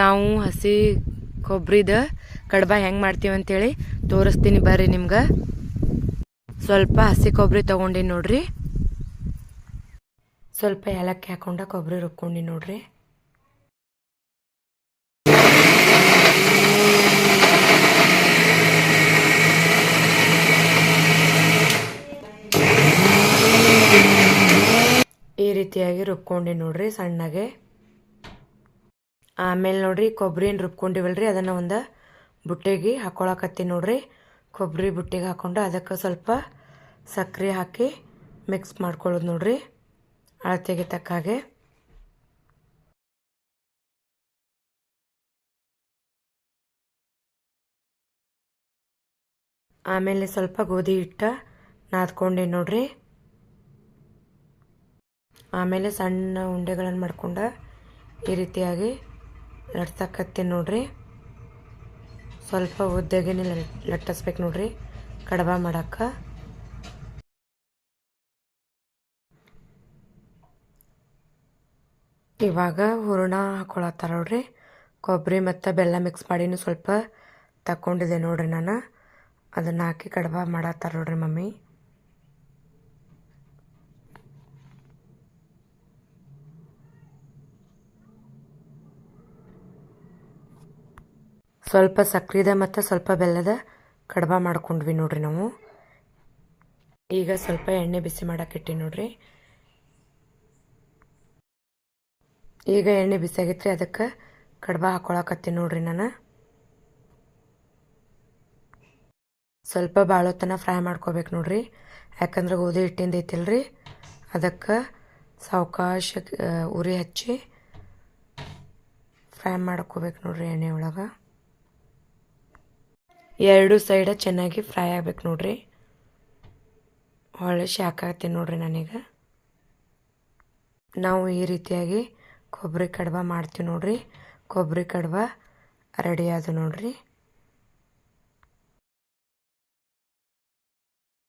ನಾವು ಹಸಿ ಕೊಬ್ಬರಿದ ಕಡ್ಬ ಹೆಂಗೆ ಮಾಡ್ತೀವಿ ಅಂತೇಳಿ ತೋರಿಸ್ತೀನಿ ಬರ್ರಿ ನಿಮ್ಗೆ. ಸ್ವಲ್ಪ ಹಸಿ ಕೊಬ್ಬರಿ ತೊಗೊಂಡಿ ನೋಡ್ರಿ. ಸ್ವಲ್ಪ ಏಲಕ್ಕಿ ಹಾಕೊಂಡ ಕೊಬ್ಬರಿ ರುಬ್ಕೊಂಡು ನೋಡ್ರಿ. ಈ ರೀತಿಯಾಗಿ ರುಬ್ಕೊಂಡಿ ನೋಡ್ರಿ ಸಣ್ಣಗೆ. ಆಮೇಲೆ ನೋಡ್ರಿ ಕೊಬ್ಬರಿನ ರುಬ್ಕೊಂಡಿವಲ್ರಿ, ಅದನ್ನು ಒಂದು ಬುಟ್ಟೆಗೆ ಹಾಕ್ಕೊಳಕತ್ತೀನಿ ನೋಡ್ರಿ. ಕೊಬ್ಬರಿ ಬುಟ್ಟಿಗೆ ಹಾಕ್ಕೊಂಡು ಅದಕ್ಕೆ ಸ್ವಲ್ಪ ಸಕ್ಕರೆ ಹಾಕಿ ಮಿಕ್ಸ್ ಮಾಡ್ಕೊಳ್ಳೋದು ನೋಡ್ರಿ, ಅಳತೆಗೆ ತಕ್ಕ ಹಾಗೆ. ಆಮೇಲೆ ಸ್ವಲ್ಪ ಗೋಧಿ ಹಿಟ್ಟ ನಾದ್ಕೊಂಡೆ ನೋಡ್ರಿ. ಆಮೇಲೆ ಸಣ್ಣ ಉಂಡೆಗಳನ್ನು ಮಾಡ್ಕೊಂಡು ಈ ರೀತಿಯಾಗಿ ಲಟ್ಸಕತ್ತೀನಿ ನೋಡ್ರಿ. ಸ್ವಲ್ಪ ಉದ್ದಗೆ ಲಟ್ಟಿಸ್ಬೇಕು ನೋಡ್ರಿ. ಕಡಬ ಮಾಡಕ್ಕೆ ಇವಾಗ ಹೂರಣ ಹಾಕೊಳತ್ತಾರ ನೋಡ್ರಿ. ಕೊಬ್ಬರಿ ಮತ್ತು ಬೆಲ್ಲ ಮಿಕ್ಸ್ ಮಾಡಿನೂ ಸ್ವಲ್ಪ ತಕ್ಕೊಂಡಿದ್ದೆ ನೋಡ್ರಿ ನಾನು. ಅದನ್ನು ಹಾಕಿ ಕಡಬ ಮಾಡತ್ತಾರ ನೋಡ್ರಿ ಮಮ್ಮಿ. ಸ್ವಲ್ಪ ಸಕ್ರಿದ ಮತ್ತು ಸ್ವಲ್ಪ ಬೆಲ್ಲದ ಕಡಬ ಮಾಡ್ಕೊಂಡ್ವಿ ನೋಡ್ರಿ ನಾವು. ಈಗ ಸ್ವಲ್ಪ ಎಣ್ಣೆ ಬಿಸಿ ಮಾಡಕ್ಕೆ ಇಟ್ಟಿ ನೋಡ್ರಿ. ಈಗ ಎಣ್ಣೆ ಬಿಸಿ ಆಗೈತ್ರಿ, ಅದಕ್ಕೆ ಕಡಬ ಹಾಕೊಳಕತ್ತೀನಿ ನೋಡ್ರಿ ನಾನು. ಸ್ವಲ್ಪ ಬಾಳೋತನ ಫ್ರೈ ಮಾಡ್ಕೋಬೇಕು ನೋಡ್ರಿ. ಯಾಕಂದ್ರೆ ಗೋಧಿ ಹಿಟ್ಟಿಂದ ಐತಿಲ್ರಿ. ಅದಕ್ಕೆ ಸಾವಕಾಶ ಉರಿ ಹಚ್ಚಿ ಫ್ರೈ ಮಾಡ್ಕೋಬೇಕು ನೋಡ್ರಿ ಎಣ್ಣೆ ಒಳಗೆ. ಎರಡು ಸೈಡ ಚೆನ್ನಾಗಿ ಫ್ರೈ ಆಗ್ಬೇಕು ನೋಡ್ರಿ. ಶಾಖ ಶಾಕಾಗ್ತೀನಿ ನೋಡ್ರಿ ನನಗೆ. ನಾವು ಈ ರೀತಿಯಾಗಿ ಕೊಬ್ಬರಿ ಕಡ್ಬ ಮಾಡ್ತೀವಿ ನೋಡ್ರಿ. ಕೊಬ್ಬರಿ ಕಡ್ಬ ರೆಡಿ ಆದ ನೋಡ್ರಿ.